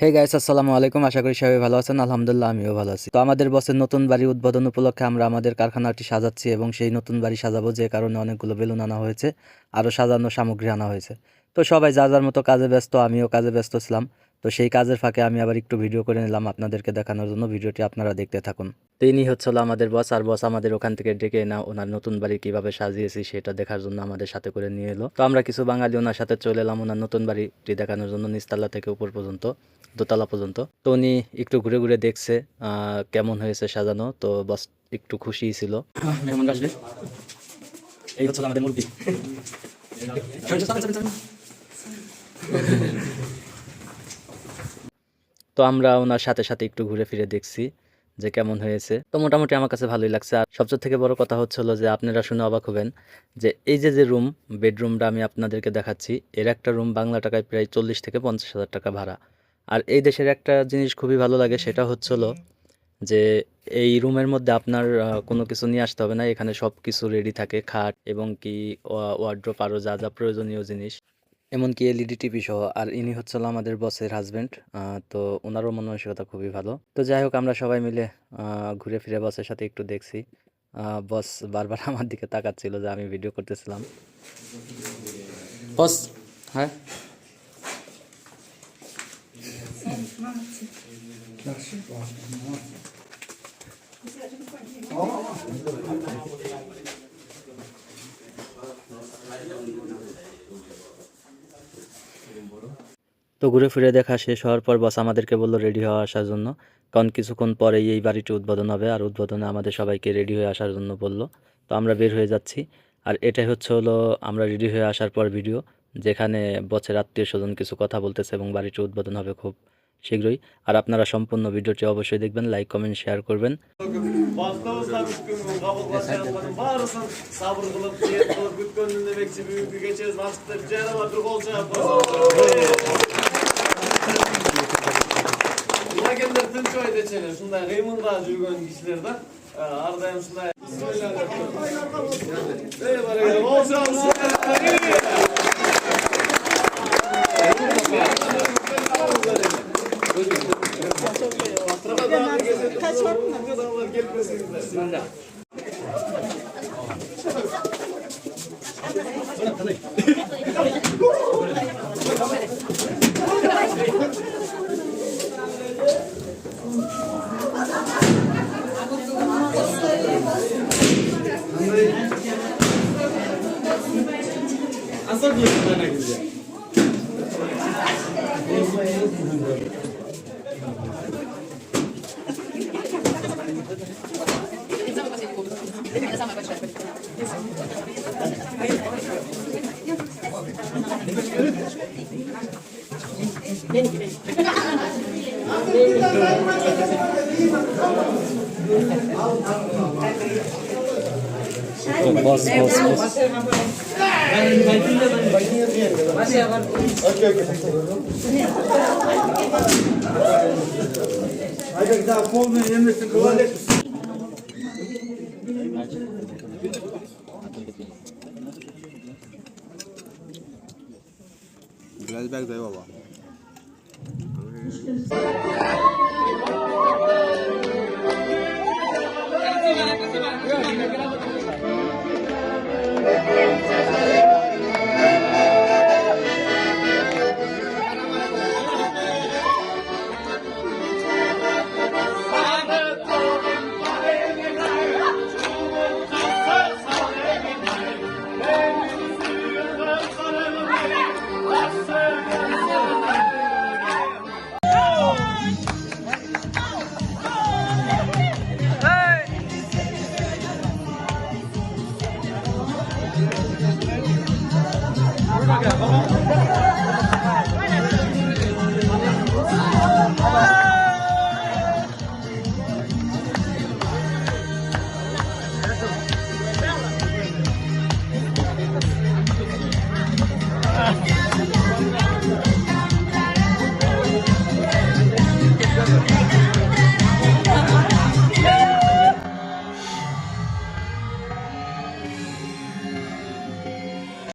Hey guys আসসালামু আলাইকুম। আশা করি সবাই ভালো আছেন। আলহামদুলিল্লাহ, আমিও ভালো আছি। তো আমাদের বসের নতুন বাড়ি উদ্বোধন উপলক্ষে আমরা আমাদের কারখানাটি সাজাচ্ছি এবং সেই নতুন বাড়ি সাজাবো যে কারণে অনেকগুলো বেলুন আনা হয়েছে আরও সাজানো সামগ্রী আনা হয়েছে। তো সবাই যা যার মতো কাজে ব্যস্ত, আমিও কাজে ব্যস্ত ছিলাম। তো সেই কাজের ফাঁকে আমি আবার একটু ভিডিও করে নিলাম আপনাদেরকে দেখানোর জন্য। ভিডিওটি আপনারা দেখতে থাকুন। তো ইনি হচ্ছিল আমাদের বস আর বস আমাদের ওখান থেকে ডেকে না ওনার নতুন বাড়ি কীভাবে সাজিয়েছি সেটা দেখার জন্য আমাদের সাথে করে নিয়ে এলো। তো আমরা কিছু বাঙালি ওনার সাথে চলে এলাম ওনার নতুন বাড়িটি দেখানোর জন্য নিচতলা থেকে উপর পর্যন্ত দোতলা পর্যন্ত। তো উনি একটু ঘুরে ঘুরে দেখছে কেমন হয়েছে সাজানো। তো বস একটু খুশি ছিল। এই হচ্ছে আমাদের মুরগি তো আমরা ওনার সাথে সাথে একটু ঘুরে ফিরে দেখছি। যে কেমন হয়েছে। তো মোটামুটি আমার কাছে ভালোই লাগছে। আর সবচেয়ে থেকে বড় কথা হচ্ছে হলো যে, আপনারা শুনে অবাক হবেন যে, এই যে যে রুম বেডরুমটা আমি আপনাদেরকে দেখাচ্ছি, এর একটা রুম বাংলা টাকায় প্রায় চল্লিশ থেকে পঞ্চাশ হাজার টাকা ভাড়া। আর এই দেশের একটা জিনিস খুবই ভালো লাগে, সেটা হচ্ছে হলো যে, এই রুমের মধ্যে আপনার কোনো কিছু নিয়ে আসতে হবে না। এখানে সব কিছু রেডি থাকে, খাট এবং কি ওয়ার্ড্রোপ আরও যা যা প্রয়োজনীয় জিনিস। এমনকি এলইডি টিভি সহ, আর ইনি হচ্ছিল আমাদের বসের হাজবেন্ড তো ওনারও মন মানসিকতা খুবই ভালো। তো যাই হোক, আমরা সবাই মিলে ঘুরে ফিরে বসের সাথে একটু দেখছি। বস বারবার আমার দিকে তাকাচ্ছিল যে আমি ভিডিও করতেছিলাম। বস হ্যাঁ? তো ঘুরে ফিরে দেখা শেষ হওয়ার পর বস আমাদেরকে বলল রেডি হওয়া আসার জন্য। কারণ কিছুক্ষণ পরেই এই বাড়িটি উদ্বোধন হবে আর উদ্বোধনে আমাদের সবাইকে রেডি হয়ে আসার জন্য বলল। তো আমরা বের হয়ে যাচ্ছি। আর এটাই হচ্ছে হলো, আমরা রেডি হয়ে আসার পর ভিডিও যেখানে বছর আত্মীয় স্বজন কিছু কথা বলতেছে এবং বাড়িটি উদ্বোধন হবে খুব শীঘ্রই। আর আপনারা সম্পূর্ণ ভিডিওটি অবশ্যই দেখবেন লাইক কমেন্ট শেয়ার করবেন। reçeli, şunda kıymını da cürgün kişiler de. E, Ardayım şunda. Bismillahirrahmanirrahim. Eyvallah. Olsun olsun. Kaç ortamda? Bismillah. Bismillah. Nasıl birbirine güzel. Thank you. Bas bas bas. Haydi daha kol ver yemesin kolay etsin. Flashback dayı baba.